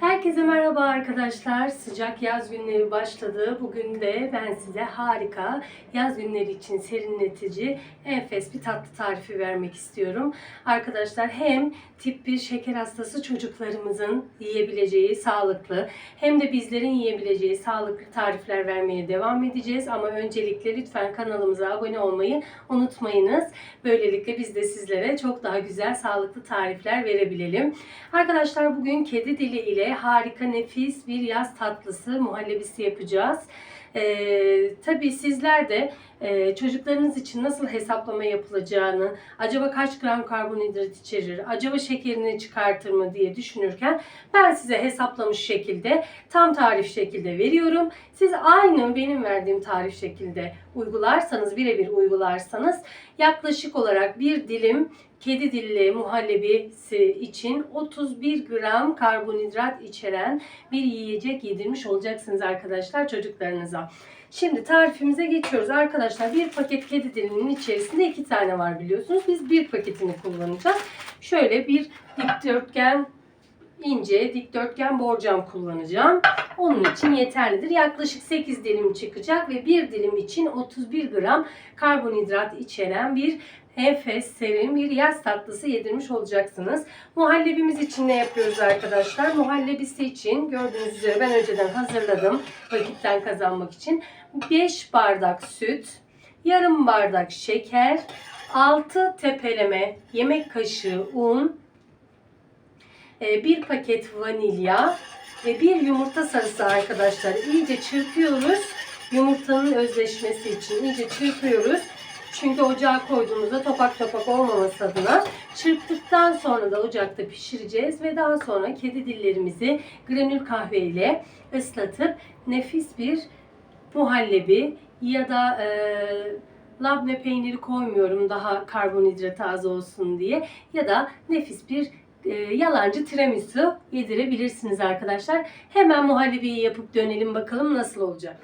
Hey. Herkese merhaba arkadaşlar. Sıcak yaz günleri başladı. Bugün de ben size harika yaz günleri için serinletici enfes bir tatlı tarifi vermek istiyorum. Arkadaşlar hem tip 1 şeker hastası çocuklarımızın yiyebileceği sağlıklı hem de bizlerin yiyebileceği sağlıklı tarifler vermeye devam edeceğiz. Ama öncelikle lütfen kanalımıza abone olmayı unutmayınız. Böylelikle biz de sizlere çok daha güzel sağlıklı tarifler verebilelim. Arkadaşlar bugün kedi dili ile harika nefis bir yaz tatlısı muhallebisi yapacağız. Ee, tabii sizler de e, çocuklarınız için nasıl hesaplama yapılacağını, acaba kaç gram karbonhidrat içerir, acaba şekerini çıkartır mı diye düşünürken ben size hesaplamış şekilde, tam tarif şekilde veriyorum. Siz aynı benim verdiğim tarif şekilde uygularsanız, birebir uygularsanız yaklaşık olarak bir dilim kedi dilli muhallebisi için 31 gram karbonhidrat içeren bir yiyecek yedirmiş olacaksınız arkadaşlar çocuklarınıza. Şimdi tarifimize geçiyoruz. Arkadaşlar bir paket kedi dilinin içerisinde iki tane var biliyorsunuz. Biz bir paketini kullanacağız. Şöyle bir dikdörtgen ince dikdörtgen borcam kullanacağım. Onun için yeterlidir. Yaklaşık 8 dilim çıkacak ve bir dilim için 31 gram karbonhidrat içeren bir enfes, serin bir yaz tatlısı yedirmiş olacaksınız. Muhallebimiz için ne yapıyoruz arkadaşlar? Muhallebisi için gördüğünüz üzere ben önceden hazırladım vakitten kazanmak için. 5 bardak süt, yarım bardak şeker, 6 tepeleme yemek kaşığı un, e, bir paket vanilya ve bir yumurta sarısı arkadaşlar. İyice çırpıyoruz. Yumurtanın özleşmesi için iyice çırpıyoruz. Çünkü ocağa koyduğumuzda topak topak olmaması adına çırptıktan sonra da ocakta pişireceğiz ve daha sonra kedi dillerimizi granül kahve ile ıslatıp nefis bir muhallebi ya da e, labne peyniri koymuyorum daha karbonhidratı az olsun diye ya da nefis bir e, yalancı tiramisu yedirebilirsiniz arkadaşlar. Hemen muhallebiyi yapıp dönelim bakalım nasıl olacak.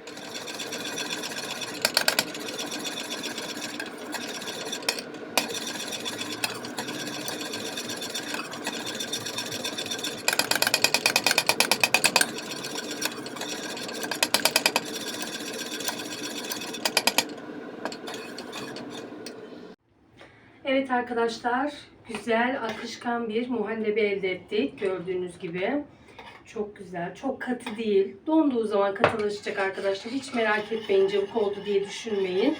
Evet arkadaşlar, güzel akışkan bir muhallebi elde ettik gördüğünüz gibi. Çok güzel, çok katı değil. Donduğu zaman katılaşacak arkadaşlar. Hiç merak etmeyin cıvık oldu diye düşünmeyin.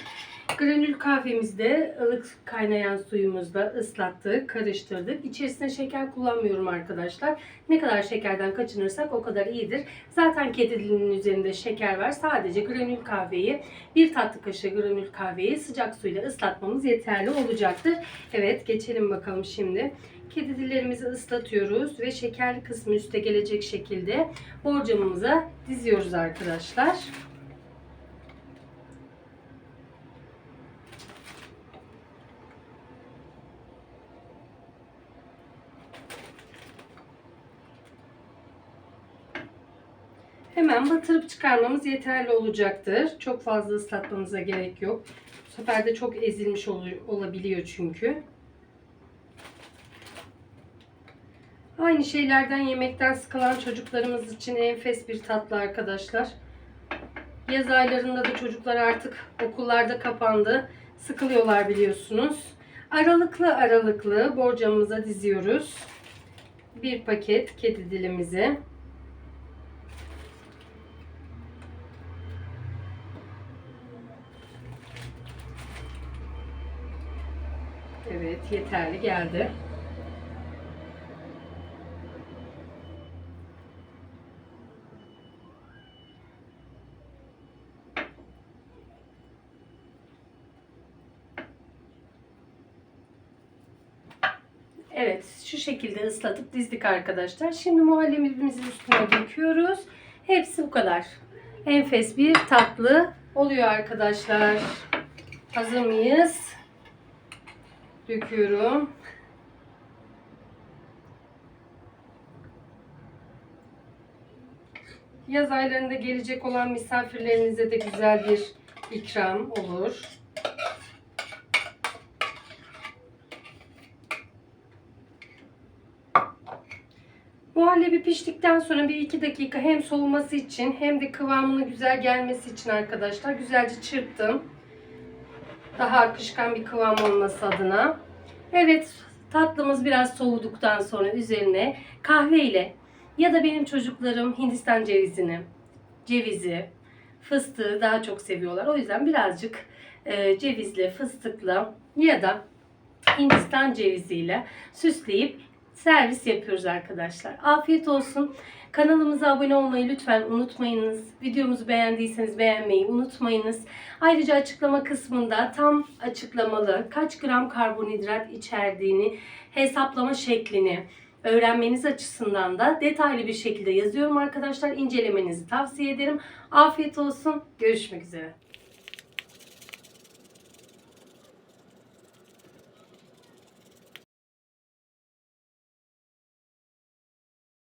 Granül kahvemizde ılık kaynayan suyumuzda ıslattık, karıştırdık. İçerisine şeker kullanmıyorum arkadaşlar. Ne kadar şekerden kaçınırsak o kadar iyidir. Zaten kedi dilinin üzerinde şeker var. Sadece granül kahveyi, bir tatlı kaşığı granül kahveyi sıcak suyla ıslatmamız yeterli olacaktır. Evet, geçelim bakalım şimdi. Kedi dillerimizi ıslatıyoruz ve şekerli kısmı üste gelecek şekilde borcamımıza diziyoruz arkadaşlar. Hemen batırıp çıkarmamız yeterli olacaktır. Çok fazla ıslatmamıza gerek yok. Bu sefer de çok ezilmiş olabiliyor çünkü. Aynı şeylerden yemekten sıkılan çocuklarımız için enfes bir tatlı arkadaşlar. Yaz aylarında da çocuklar artık okullarda kapandı. Sıkılıyorlar biliyorsunuz. Aralıklı aralıklı borcamımıza diziyoruz. Bir paket kedi dilimizi. Evet yeterli geldi. Evet şu şekilde ıslatıp dizdik arkadaşlar. Şimdi muhallebimizi üstüne döküyoruz. Hepsi bu kadar. Enfes bir tatlı oluyor arkadaşlar. Hazır mıyız? Döküyorum. Yaz aylarında gelecek olan misafirlerinize de güzel bir ikram olur. Muhallebi piştikten sonra bir iki dakika hem soğuması için hem de kıvamının güzel gelmesi için arkadaşlar güzelce çırptım. Daha akışkan bir kıvam olması adına. Evet tatlımız biraz soğuduktan sonra üzerine kahve ile ya da benim çocuklarım Hindistan cevizini, cevizi, fıstığı daha çok seviyorlar. O yüzden birazcık e, cevizle, fıstıkla ya da Hindistan ceviziyle süsleyip servis yapıyoruz arkadaşlar. Afiyet olsun. Kanalımıza abone olmayı lütfen unutmayınız. Videomuzu beğendiyseniz beğenmeyi unutmayınız. Ayrıca açıklama kısmında tam açıklamalı kaç gram karbonhidrat içerdiğini hesaplama şeklini öğrenmeniz açısından da detaylı bir şekilde yazıyorum arkadaşlar. İncelemenizi tavsiye ederim. Afiyet olsun. Görüşmek üzere.